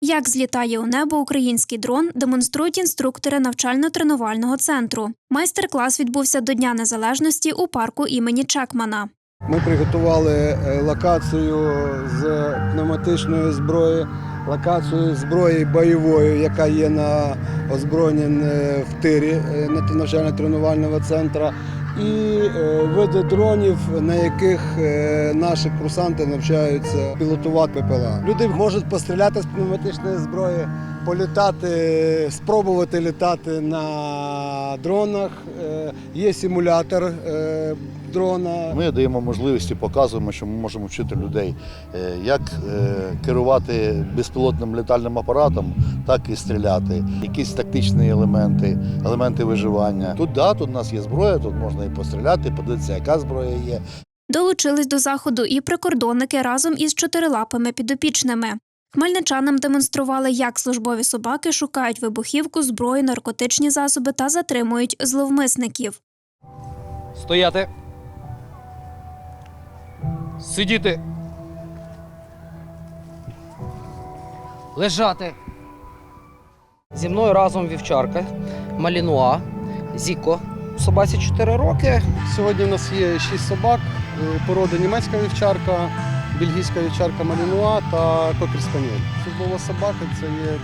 Як злітає у небо український дрон, демонструють інструктори навчально-тренувального центру. Майстер-клас відбувся до Дня Незалежності у парку імені Чекмана. Ми приготували е, локацію з пневматичної зброї, локацію зброї бойової, яка є на озброєнні е, в тирі е, навчально-тренувального центру, і е, види дронів, на яких е, наші курсанти навчаються пілотувати ППЛА. Люди можуть постріляти з пневматичної зброї, політати, спробувати літати на дронах. Е, Є симулятор е, дрона. Ми даємо можливості, показуємо, що ми можемо вчити людей, е, як керувати безпілотним літальним апаратом, так і стріляти. Якісь тактичні елементи, елементи виживання. Тут да, тут у нас є зброя, тут можна і постріляти, подивитися, яка зброя є. Долучились до заходу і прикордонники разом із чотирилапими підопічними. Хмельничанам демонстрували, як службові собаки шукають вибухівку, зброю, наркотичні засоби та затримують зловмисників. Стояти. Сидіти. Лежати. Зі мною разом вівчарка, малінуа, Зіко. Собаці 4 роки. Сьогодні у нас є шість собак е, породи німецька вівчарка, бельгійська вівчарка Малінуа та кокер спаніель. Службова собака це є е,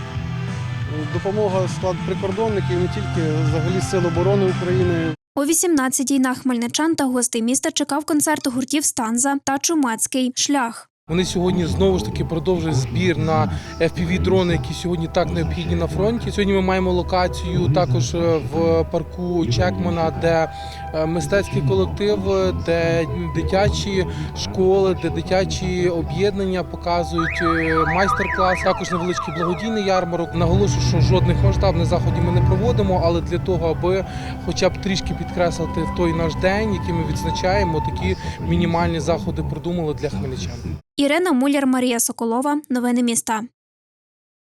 допомога склад прикордонників, не тільки взагалі Сил оборони України. О 18-й на хмельничан та гостей міста чекав концерт гуртів Станза та Чумацький шлях. Вони сьогодні знову ж таки продовжують збір на fpv дрони, які сьогодні так необхідні на фронті. Сьогодні ми маємо локацію також е, в парку Чекмана, де е, мистецький колектив, де дитячі школи, де дитячі об'єднання показують е, майстер-клас. Також невеличкий благодійний ярмарок. Наголошую, що жодних масштабних заходів ми не проводимо, але для того, аби хоча б трішки підкреслити той наш день, який ми відзначаємо, такі мінімальні заходи придумали для хмельничан. Ірина Муляр, Марія Соколова. Новини міста.